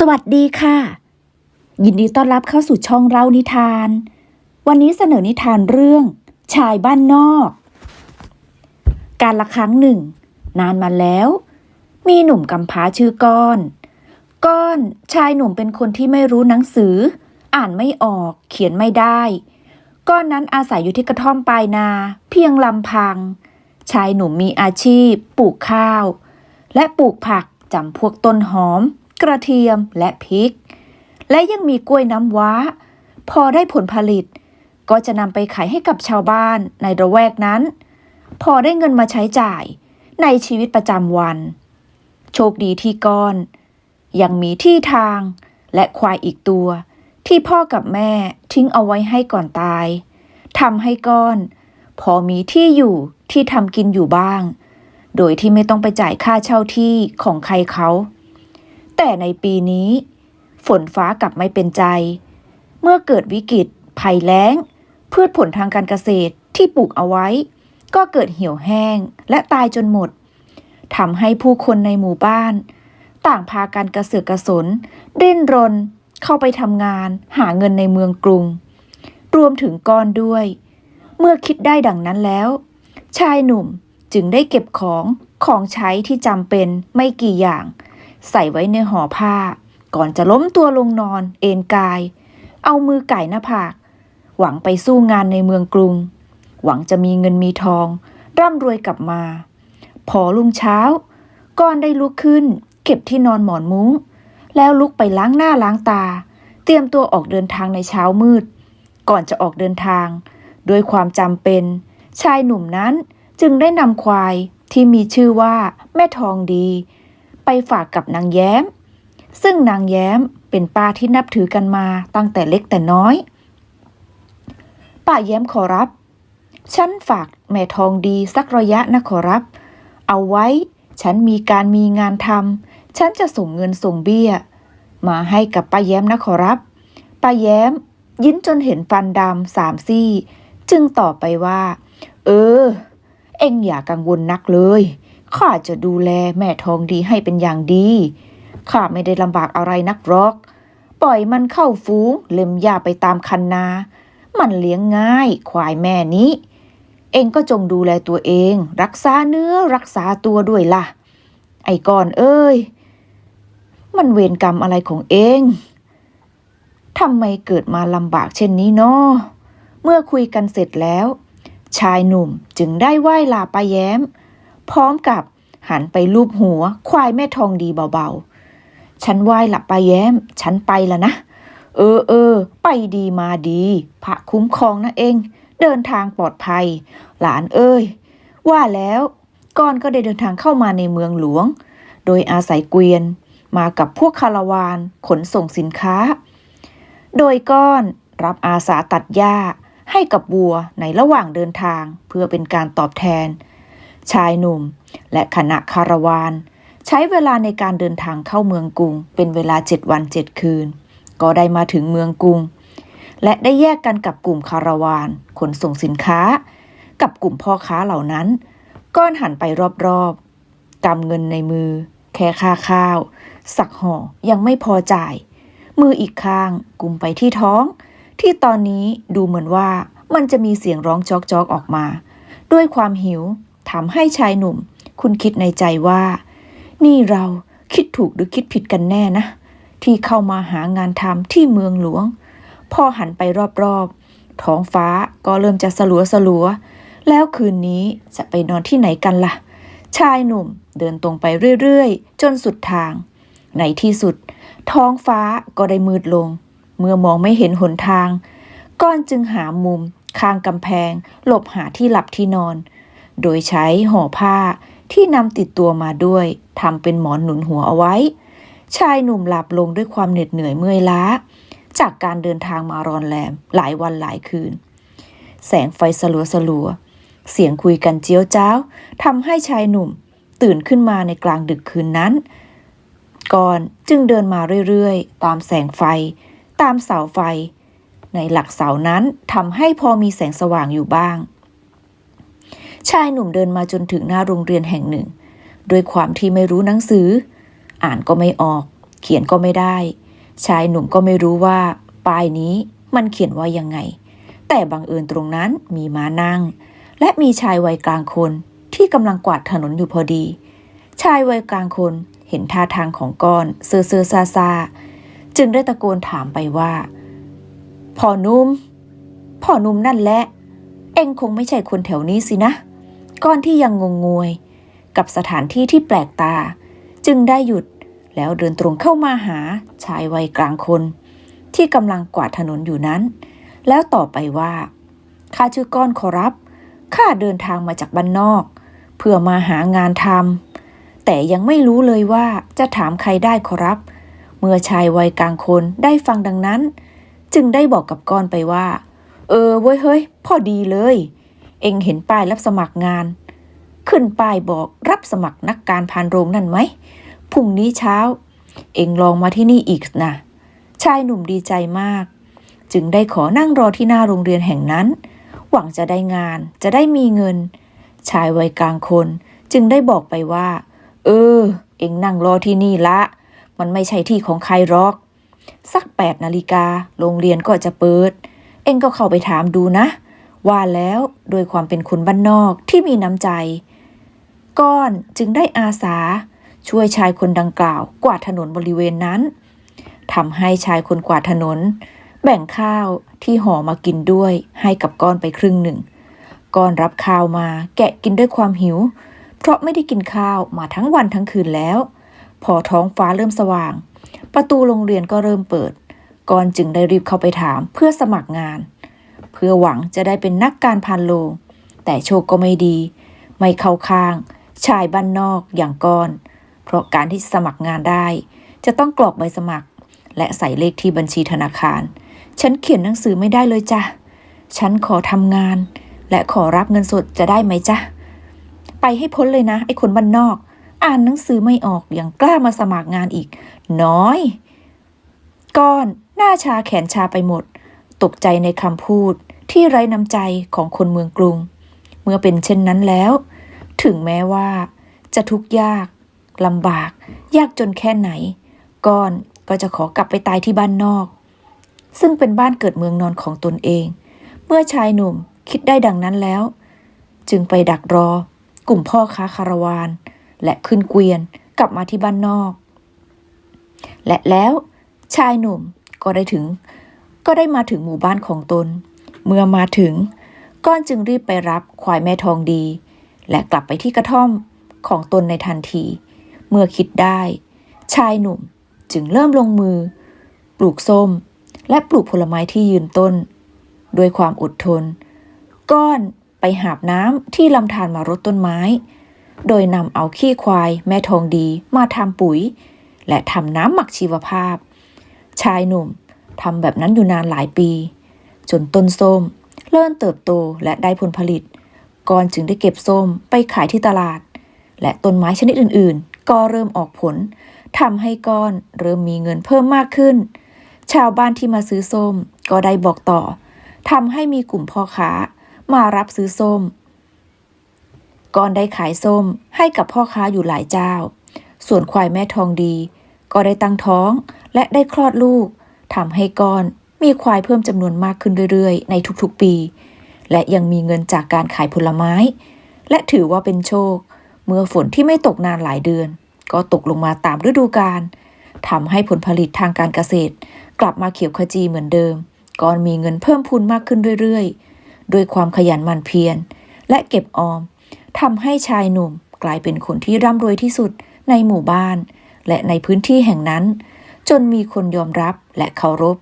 สวัสดีค่ะ ยินดีต้อนรับเข้าสู่ช่องเล่านิทาน วันนี้เสนอนิทานเรื่อง ชายบ้านนอก การละครั้งหนึ่ง นานมาแล้ว มีหนุ่มกำพร้าชื่อก้อน ก้อนชายหนุ่มเป็นคนที่ไม่รู้หนังสือ อ่านไม่ออก เขียนไม่ได้ ก้อนนั้นอาศัยอยู่ที่กระท่อมปลายนา เพียงลำพัง ชายหนุ่มมีอาชีพ ปลูกข้าว และปลูกผักจำพวกต้นหอม กระเทียมและพริก และยังมีกล้วยน้ำว้า พอได้ผลผลิต ก็จะนำไปขายให้กับชาวบ้านในระแวกนั้น พอได้เงินมาใช้จ่ายในชีวิตประจำวัน โชคดีที่ก้อน ยังมีที่ทางและควายอีกตัว ที่พ่อกับแม่ทิ้งเอาไว้ให้ก่อนตายทำให้ก้อน พอมีที่อยู่ที่ทำกินอยู่บ้าง โดยที่ไม่ต้องไปจ่ายค่าเช่าที่ของใครเขา แต่ในปีนี้ ฝนฟ้ากลับไม่เป็นใจ เมื่อเกิดวิกฤต ภัยแล้ง พืชผลทางการเกษตรที่ปลูกเอาไว้ ก็เกิดเหี่ยวแห้งและตายจนหมดทำให้ผู้คนในหมู่บ้าน ต่างพากันกระเสือกกระสนดิ้นรน เข้าไปทำงาน หาเงินในเมืองกรุง รวมถึงก้อนด้วย เมื่อคิดได้ดังนั้นแล้ว ชายหนุ่มจึงได้เก็บของของใช้ที่จำเป็นไม่กี่อย่าง ใส่ไว้ในห่อผ้า ก่อนจะล้มตัวลงนอน เอนกาย เอามือไก่หน้าผาก หวังไปสู้งานในเมืองกรุง หวังจะมีเงินมีทอง ร่ำรวยกลับมา พอลุงเช้า ก่อนได้ลุกขึ้น เก็บที่นอนหมอนมุง้ง แล้วลุกไปล้างหน้าล้างตา เตรียมตัวออกเดินทางในเช้ามืด ก่อนจะออกเดินทางโดยความจำเป็น ชายหนุ่มนั้นจึงได้นำควายที่มีชื่อว่าแม่ทองดี ไปฝากกับนางแย้ม ซึ่งนางแย้มเป็นป้าที่นับถือกันมาตั้งแต่เล็กแต่น้อย ป้าแย้มขอรับ ฉันฝากแม่ทองดีสักระยะนะขอรับ เอาไว้ ฉันมีการมีงานทำฉันจะส่งเงินส่งเบี้ย มาให้กับป้าแย้มนะขอรับ ป้าแย้ม ยิ้มจนเห็นฟันดำสามซี่ จึงตอบไปว่า เออ เอ็งอย่ากังวลนักเลย ข้าจะดูแลแม่ทองดีให้เป็นอย่างดีข้าไม่ได้ลำบากอะไรนักหรอก ปล่อยมันเข้าฟูงเล็มหญ้าไปตามคันนา มันเลี้ยงง่าย ควายแม่นี้ เองก็จงดูแลตัวเอง รักษาเนื้อรักษาตัวด้วยล่ะ ไอ้ก่อนเอ้ย มันเวรกรรมอะไรของเองทำไมเกิดมาลำบากเช่นนี้เนาะเมื่อคุยกันเสร็จแล้ว ชายหนุ่มจึงได้ไหว้ลาป้าแย้ม พร้อมกับหันไปลูบหัว ควายแม่ทองดีเบาๆ ฉันไหว้ละป้าแย้ม ฉันไปแล้วนะ เออเออ ไปดีมาดี พระคุ้มครองนะเอง เดินทางปลอดภัย หลานเอ้ย ว่าแล้วก่อนก็ได้เดินทางเข้ามาในเมืองหลวง โดยอาศัยเกวียน มากับพวกคาราวานขนส่งสินค้า โดยก้อนรับอาสาตัดหญ้าให้กับวัวในระหว่างเดินทางเพื่อเป็นการตอบแทน ชายหนุ่ม และคณะคาราวาน ใช้เวลาในการเดินทางเข้าเมืองกรุง เป็นเวลาเจ็ดวันเจ็ดคืน ก็ได้มาถึงเมืองกรุง และได้แยกกันกับกลุ่มคาราวาน ขนส่งสินค้า กับกลุ่มพ่อค้าเหล่านั้น ก้อนหันไปรอบๆกำเงินในมือ แค่ค่าข้าว สักห่อยังไม่พอจ่าย มืออีกข้างกลุ่มไปที่ท้อง ที่ตอนนี้ดูเหมือนว่ามันจะมีเสียงร้องจอกๆออกมา ด้วยความหิว ทำให้ชายหนุ่ม คุณคิดในใจว่า นี่เราคิดถูกหรือคิดผิดกันแน่นะ ที่เข้ามาหางานทำที่เมืองหลวง พ่อหันไปรอบๆ ท้องฟ้าก็เริ่มจะสลัวสลัว แล้วคืนนี้จะไปนอนที่ไหนกันล่ะ ชายหนุ่มเดินตรงไปเรื่อยๆ จนสุดทาง ในที่สุด ท้องฟ้าก็ได้มืดลง เมื่อมองไม่เห็นหนทาง ก้อนจึงหามุม ข้างกำแพง หลบหาที่หลับที่นอน โดยใช้ห่อผ้าที่นำติดตัวมาด้วยทำเป็นหมอนหนุนหัวเอาไว้ ชายหนุ่มหลับลงด้วยความเหน็ดเหนื่อยเมื่อยล้า จากการเดินทางมารอนแรมหลายวันหลายคืน แสงไฟสลัวสลัวเสียงคุยกันเจียวจ้าวทำให้ชายหนุ่มตื่นขึ้นมาในกลางดึกคืนนั้น ก่อนจึงเดินมาเรื่อยๆ ตามแสงไฟ ตามเสาไฟ ในหลักเสานั้นทำให้พอมีแสงสว่างอยู่บ้าง ชายหนุ่มเดินมาจนถึงหน้าโรงเรียนแห่งหนึ่ง ด้วยความที่ไม่รู้หนังสือ อ่านก็ไม่ออก เขียนก็ไม่ได้ ชายหนุ่มก็ไม่รู้ว่าป้ายนี้มันเขียนว่ายังไง แต่บังเอิญตรงนั้นมีม้านั่ง และมีชายวัยกลางคนที่กำลังกวาดถนนอยู่พอดี ชายวัยกลางคนเห็นท่าทางของก้อนเซอเซอซาซาจึงได้ตะโกนถามไปว่าพ่อนุ่มพ่อนุ่มนั่นแหละ เอ็งคงไม่ใช่คนแถวนี้สินะ ก้อนที่ยังงงงวย กับสถานที่ที่แปลกตา จึงได้หยุดแล้วเดินตรงเข้ามาหาชายวัยกลางคน ที่กำลังกวาดถนนอยู่นั้น แล้วต่อไปว่าข้าชื่อก้อนขอรับข้าเดินทางมาจากบ้านนอก เพื่อมาหางานทำแต่ยังไม่รู้เลยว่าจะถามใครได้ขอรับ เมื่อชายวัยกลางคนได้ฟังดังนั้น จึงได้บอกกับก้อนไปว่า เออเว้ยเฮ้ยพอดีเลย เอ็งเห็นป้ายรับสมัครงาน ขึ้นป้ายบอกรับสมัครนักการพานโรงนั่นไหมพรุ่งนี้เช้า เอ็งลองมาที่นี่อีกนะชายหนุ่มดีใจมาก จึงได้ขอนั่งรอที่หน้าโรงเรียนแห่งนั้น หวังจะได้งานจะได้มีเงิน ชายวัยกลางคนจึงได้บอกไปว่า เออ เอ็งนั่งรอที่นี่ละ มันไม่ใช่ที่ของใครหรอก สักแปดนาฬิกาโรงเรียนก็จะเปิด เอ็งก็เข้าไปถามดูนะ ว่าแล้วโดยความเป็นคนบ้านนอกที่มีน้ำใจ ก้อนจึงได้อาสา ช่วยชายคนดังกล่าวกวาดถนนบริเวณนั้นทำให้ชายคนกวาดถนน แบ่งข้าวที่ห่อมากินด้วยให้กับก้อนไปครึ่งหนึ่ง ก้อนรับข้าวมาแกะกินด้วยความหิว เพราะไม่ได้กินข้าวมาทั้งวันทั้งคืนแล้ว พอท้องฟ้าเริ่มสว่าง ประตูโรงเรียนก็เริ่มเปิด ก้อนจึงได้รีบเข้าไปถามเพื่อสมัครงาน เพื่อหวังจะได้เป็นนักการพานโลง แต่โชคก็ไม่ดี ไม่เข้าข้าง ชายบ้านนอกอย่างก้อน เพราะการที่สมัครงานได้ จะต้องกรอกใบสมัคร และใส่เลขที่บัญชีธนาคาร ฉันเขียนหนังสือไม่ได้เลยจ้ะ ฉันขอทำงาน และขอรับเงินสดจะได้ไหมจ๊ะไปให้พ้นเลยนะไอ้คนบ้านนอก อ่านหนังสือไม่ออกอยังกล้ามาสมัครงานอีก น้อย ก้อนหน้าชาแขนชาไปหมด ตกใจในคำพูด ที่ไร้น้ำใจของคนเมืองกรุง เมื่อเป็นเช่นนั้นแล้ว ถึงแม้ว่า จะทุกข์ยากลำบาก ยากจนแค่ไหน ก้อนก็จะขอกลับไปตายที่บ้านนอก ซึ่งเป็นบ้านเกิดเมืองนอนของตนเอง เมื่อชายหนุ่มคิดได้ดังนั้นแล้ว จึงไปดักรอ กลุ่มพ่อค้าคาราวาน และขึ้นเกวียนกลับมาที่บ้านนอก และแล้วชายหนุ่มก็ได้ถึง ก็ได้มาถึงหมู่บ้านของตน เมื่อมาถึง ก้อนจึงรีบไปรับควายแม่ทองดี และกลับไปที่กระท่อมของตนในทันที เมื่อคิดได้ ชายหนุ่มจึงเริ่มลงมือ ปลูกส้ม และปลูกผลไม้ที่ยืนต้น ด้วยความอดทน ก้อนไปหาบน้ำที่ลำธารมารดต้นไม้ โดยนำเอาขี้ควายแม่ทองดีมาทำปุ๋ย และทำน้ำหมักชีวภาพ ชายหนุ่มทำแบบนั้นอยู่นานหลายปี จนต้นส้มเริ่มเติบโตและได้ผลผลิตก่อนจึงได้เก็บส้มไปขายที่ตลาด และต้นไม้ชนิดอื่นๆ ก็เริ่มออกผลทำให้ก้อนเริ่มมีเงินเพิ่มมากขึ้น ชาวบ้านที่มาซื้อส้มก็ได้บอกต่อทำให้มีกลุ่มพ่อค้ามารับซื้อส้มก้อนได้ขายส้มให้กับพ่อค้าอยู่หลายเจ้า ส่วนควายแม่ทองดี ก็ได้ตั้งท้องและได้คลอดลูกทำให้ก้อน มีควายเพิ่มจำนวนมากขึ้นเรื่อยๆ ในทุกๆปี และยังมีเงินจากการขายผลไม้ และถือว่าเป็นโชค เมื่อฝนที่ไม่ตกนานหลายเดือน ก็ตกลงมาตามฤดูกาลทำให้ผลผลิตทางการเกษตร กลับมาเขียวขจีเหมือนเดิมก่อนมีเงินเพิ่มพูนมากขึ้นเรื่อยๆ ด้วยความขยันหมั่นเพียร และเก็บออมทำให้ชายหนุ่มกลายเป็นคนที่ร่ำรวยที่สุดในหมู่บ้าน และในพื้นที่แห่งนั้น จนมีคนยอมรับและเคารพ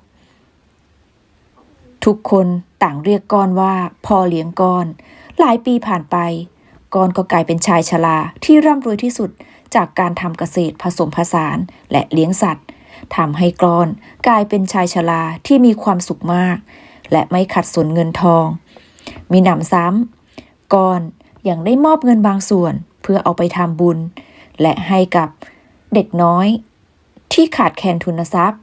ทุกคนต่างเรียกก้อนว่าพ่อเลี้ยงก้อน หลายปีผ่านไปก้อนก็กลายเป็นชายชราที่ร่ำรวยที่สุดจากการทำเกษตรผสมผสานและเลี้ยงสัตว์ทำให้ก้อนกลายเป็นชายชราที่มีความสุขมาก และไม่ขัดสนเงินทอง มีหนำซ้ำก้อนยังได้มอบเงินบางส่วนเพื่อเอาไปทำบุญ และให้กับเด็กน้อย ที่ขาดแคลนทุนทรัพย์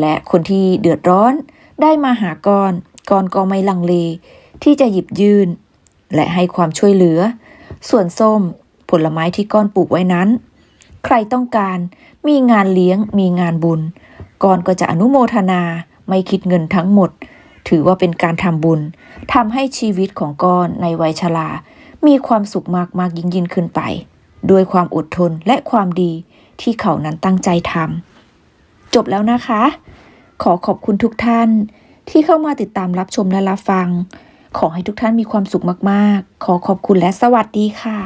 และคนที่เดือดร้อน ได้มาหาก้อนก้อนก็ไม่ลังเล ที่จะหยิบยื่น และให้ความช่วยเหลือ ส่วนส้ม ผลไม้ที่ก้อนปลูกไว้นั้น ใครต้องการมีงานเลี้ยงมีงานบุญกอนก็จะอนุโมทนาไม่คิดเงินทั้งหมด ถือว่าเป็นการทำบุญทำให้ชีวิตของกอนในวัยชรามีความสุขมากมากยิ่งยิ่งขึ้นไป ด้วยความอดทนและความดีที่เขานั้นตั้งใจทำจบแล้วนะคะ ขอขอบคุณทุกท่านที่เข้ามาติดตามรับชมและรับฟัง ขอให้ทุกท่านมีความสุขมาก ๆ ขอขอบคุณและสวัสดีค่ะ